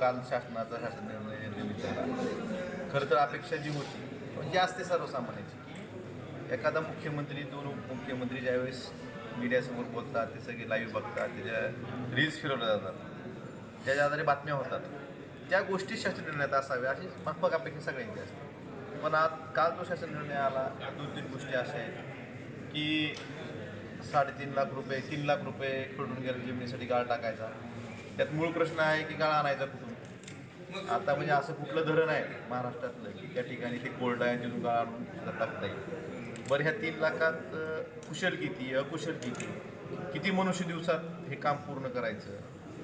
काल शासनाचा शासन निर्णय निर्गमित झाला. खरं तर अपेक्षा जी होती जी असते सर्वसामान्याची की एखादा मुख्यमंत्री दोन उपमुख्यमंत्री ज्यावेळेस मीडियासमोर बोलतात ते सगळे लाईव्ह बघतात त्याच्या रील्स फिरवल्या जातात त्याच्या आधारे बातम्या होतात. त्या गोष्टी शासन निर्णयात असाव्या अशी माफक अपेक्षा सगळ्यांची असते. पण आज काल जो शासन निर्णय आला दोन तीन गोष्टी अशा आहेत की साडेतीन लाख रुपये तीन लाख रुपये खेळून गेले जमिनीसाठी गाळ टाकायचा. त्यात मूळ प्रश्न आहे की गाळ आणायचा कुठून? आता म्हणजे असं कुठलं धरण आहे महाराष्ट्रातलं की त्या ठिकाणी ते कोल्ड आहे तिथून गाळ आणून टाकता येईल? बरं ह्या तीन लाखात कुशल किती अकुशल किती? किती मनुष्य दिवसात हे काम पूर्ण करायचं?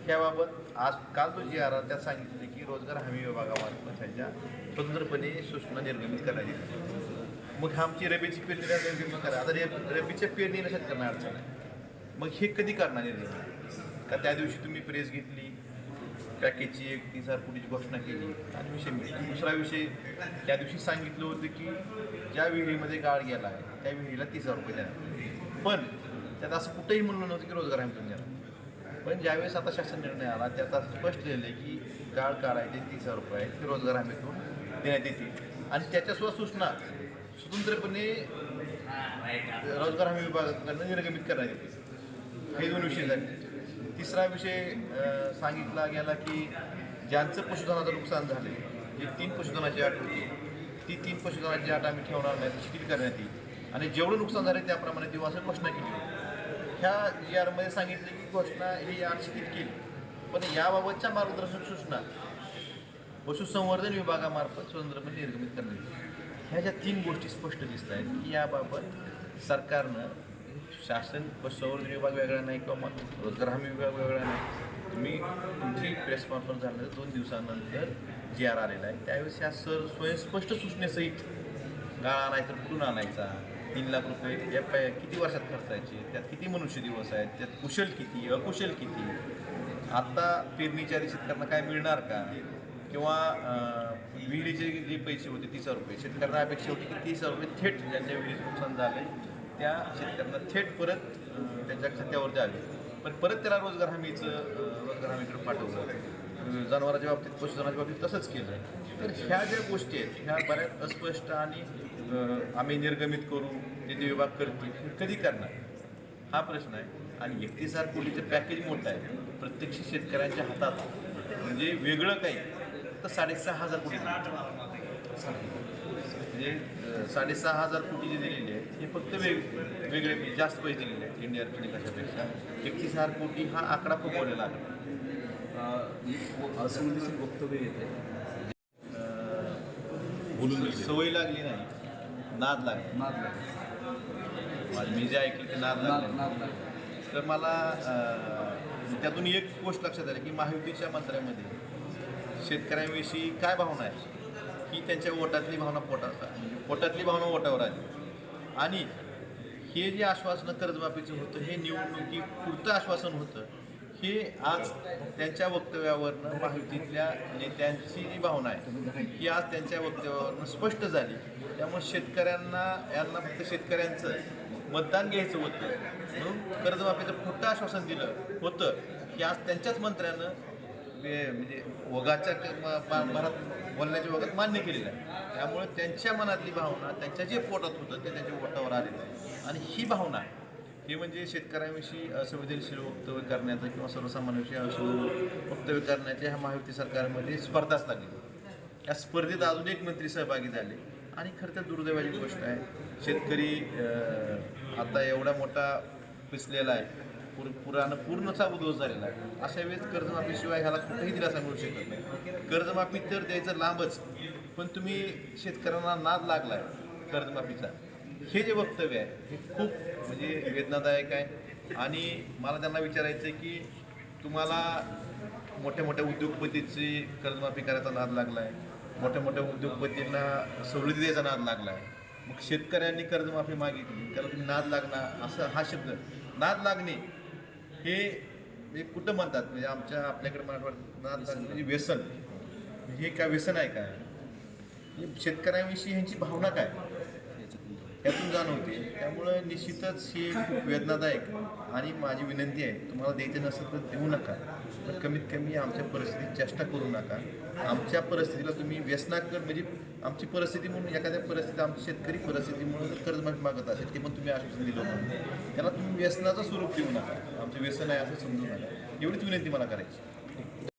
ह्याबाबत आज काल तो जी आर त्यात सांगितले की रोजगार हमी विभागामार्फत ह्याच्या स्वतंत्रपणे सूचना निर्गमित करायची. मग आमची रबीची पेरणी निर्गमित करा आता रे- रबीच्या पेरणीला शेतकऱ्यांना अडचण आहे. मग हे कधी करणार निर्गमित का त्या दिवशी तुम्ही प्रेस घेतली? पॅकेजची एक तीस हजार कोटीची घोषणा केली? आणि विषय मिळतो दुसरा विषय त्या दिवशी सांगितलं होतं की ज्या विहिरीमध्ये गाळ गेला आहे त्या विहिरीला तीस हजार रुपये द्या पण त्यात असं कुठंही म्हणलं नव्हतं की रोजगार हमी देणार. पण ज्यावेळेस आता शासन निर्णय आला त्यात असं स्पष्ट लिहिलं आहे की गाळ काढायचे तीस हजार रुपये आहेत ते रोजगार हमीतून देण्यात येतील. आणि त्याच्यासुद्धा सूचना स्वतंत्रपणे रोजगार हमी विभागाकडनं निर्गमित करण्यात येते हे दोन विषय झाले. तिसरा विषय सांगितला गेला की ज्यांचं पशुधनाचं नुकसान झाले जे तीन पशुधनाची अट होती ती तीन पशुधनाची अट आम्ही ठेवणार नाही शिथिल करण्यात येईल? आणि जेवढं नुकसान झालं त्याप्रमाणे देऊ असं घोषणा केली ह्या जी आरमध्ये सांगितलं की घोषणा ही अट शिथिल केली. पण याबाबतच्या मार्गदर्शक सूचना पशुसंवर्धन विभागामार्फत स्वतंत्रपणे निर्गमित करण्यात ह्या ज्या तीन गोष्टी स्पष्ट दिसत आहेत की याबाबत सरकारनं शासन पशुसंवर्धन विभाग वेगळा नाही किंवा मग रोजगार हमी विभाग वेगळा नाही. तुम्ही तुमची प्रेस कॉन्फरन्स झाल्यानंतर दोन दिवसानंतर जी आर आलेला आहे. त्यावेळेस ह्या सर स्वयंस्पष्ट सूचनेसहित गाळा आणायचा कुठून आणायचा. तीन लाख रुपये या पै किती वर्षात खर्चायचे? त्यात किती मनुष्य दिवस आहेत? त्यात कुशल किती? अकुशल किती? आत्ता पेरणीच्या आधी शेतकऱ्यांना काय मिळणार का? किंवा विहिरीचे जे पैसे होते तीस हजार रुपये शेतकऱ्यांना अपेक्षा होती की तीस हजार रुपये थेट ज्यांच्या विहिरीचं नुकसान झाले त्या शेतकऱ्यांना थेट परत त्यांच्या खात्यावर द्यावे. पण परत त्याला रोजगार हमीचं रोजगार हमीकडे पाठवलं. जनावरांच्या बाबतीत पशुधनाच्या बाबतीत तसंच केलं. तर ह्या ज्या गोष्टी आहेत ह्या बऱ्याच अस्पष्ट आणि आम्ही निर्गमित करू निधी विभाग करतील हे कधी करणार? हा प्रश्न आहे. आणि एकतीसार कोटीचं पॅकेज मोठं आहे. प्रत्यक्ष शेतकऱ्यांच्या हातात. म्हणजे वेगळं काही. तर साडेसहा हजार कोटी. म्हणजे साडेसहा हजार कोटी जे दिलेले आहेत हे फक्त वेग वेगळे म्हणजे जास्त पैसे दिलेले आहेत इंडिया कशापेक्षा. एकतीस हजार कोटी हा आकडा फुगवलेला आहे. असं उद्देशील वक्तव्य येते बोलून सवय लागली नाही. नाद लागली. नाद लागला. मी जे ऐकलं ते नाद लागले. तर मला त्यातून एक गोष्ट लक्षात आली की महायुतीच्या मंत्र्यामध्ये शेतकऱ्यांविषयी काय भावना आहे? की त्यांच्या ओटातली भावना पोटात म्हणजे पोटातली भावना ओटावर आली. आणि हे जे आश्वासनं कर्जमाफीचं होतं हे निवडणुकीपुरतं आश्वासन होतं हे आज त्यांच्या वक्तव्यावरनं माहितीतल्या नेत्यांची जी भावना आहे ही आज त्यांच्या वक्तव्यावरनं स्पष्ट झाली. त्यामुळे शेतकऱ्यांना यांना फक्त शेतकऱ्यांचं मतदान घ्यायचं होतं. म्हणून कर्जमाफीचं खोटं आश्वासन दिलं होतं की आज त्यांच्याच मंत्र्यानं म्हणजे वगाच्या मनात बोलण्याच्या वगात मान्य केलेलं आहे. त्यामुळे त्यांच्या मनातली भावना त्यांच्या जे पोटात होतं ते त्यांच्या पोटावर आलेलं आहे. आणि ही भावना ही म्हणजे शेतकऱ्यांविषयी संवेदनशील वक्तव्य करण्याचं किंवा सर्वसामान्यांविषयी असं वक्तव्य करण्याच्या ह्या महायुती सरकारमध्ये स्पर्धाच लागली या स्पर्धेत अजून एक मंत्री सहभागी झाले. आणि खरं तर दुर्दैवाची गोष्ट आहे शेतकरी आता एवढा मोठा पिसलेला आहे. पुर पुरानं पूर्णचा उद्ध्वस्त झालेला आहे. अशा वेळेस कर्जमाफीशिवाय ह्याला कुठेही दिलासा मिळू शकत नाही. कर्जमाफी तर द्यायचं लांबच पण तुम्ही शेतकऱ्यांना नाद लागला आहे कर्जमाफीचा. हे जे वक्तव्य आहे हे खूप म्हणजे वेदनादायक आहे. आणि मला त्यांना विचारायचं आहे की तुम्हाला मोठ्या मोठ्या उद्योगपतीची कर्जमाफी करायचा नाद लागला आहे मोठ्या मोठ्या उद्योगपतींना सवलती द्यायचा नाद लागला आहे मग शेतकऱ्यांनी कर्जमाफी मागितली त्याला तुम्ही नाद लागणार असं हा शब्द. नाद लागणे हे कुठं म्हणतात? म्हणजे आमच्या आपल्याकडे मराठवाड्यात लागणे म्हणजे व्यसन. हे काय व्यसन आहे काय म्हणजे शेतकऱ्यांविषयी ह्यांची भावना काय? यातून जाणवते. त्यामुळं निश्चितच ही खूप वेदनादायक आणि माझी विनंती आहे तुम्हाला द्यायचं नसेल तर देऊ नका. पण कमीत कमी आमच्या परिस्थितीत चेष्टा करू नका. आमच्या परिस्थितीला तुम्ही व्यसनाकर म्हणजे आमची परिस्थिती म्हणून एखाद्या परिस्थिती आमची शेतकरी परिस्थितीमुळे जर कर्ज मागत असेल ते पण तुम्ही आश्वासन दिलं होतं. त्याला तुम्ही व्यसनाचं स्वरूप देऊ नका. आमचं व्यसन आहे असं समजू नका. एवढीच विनंती मला करायची.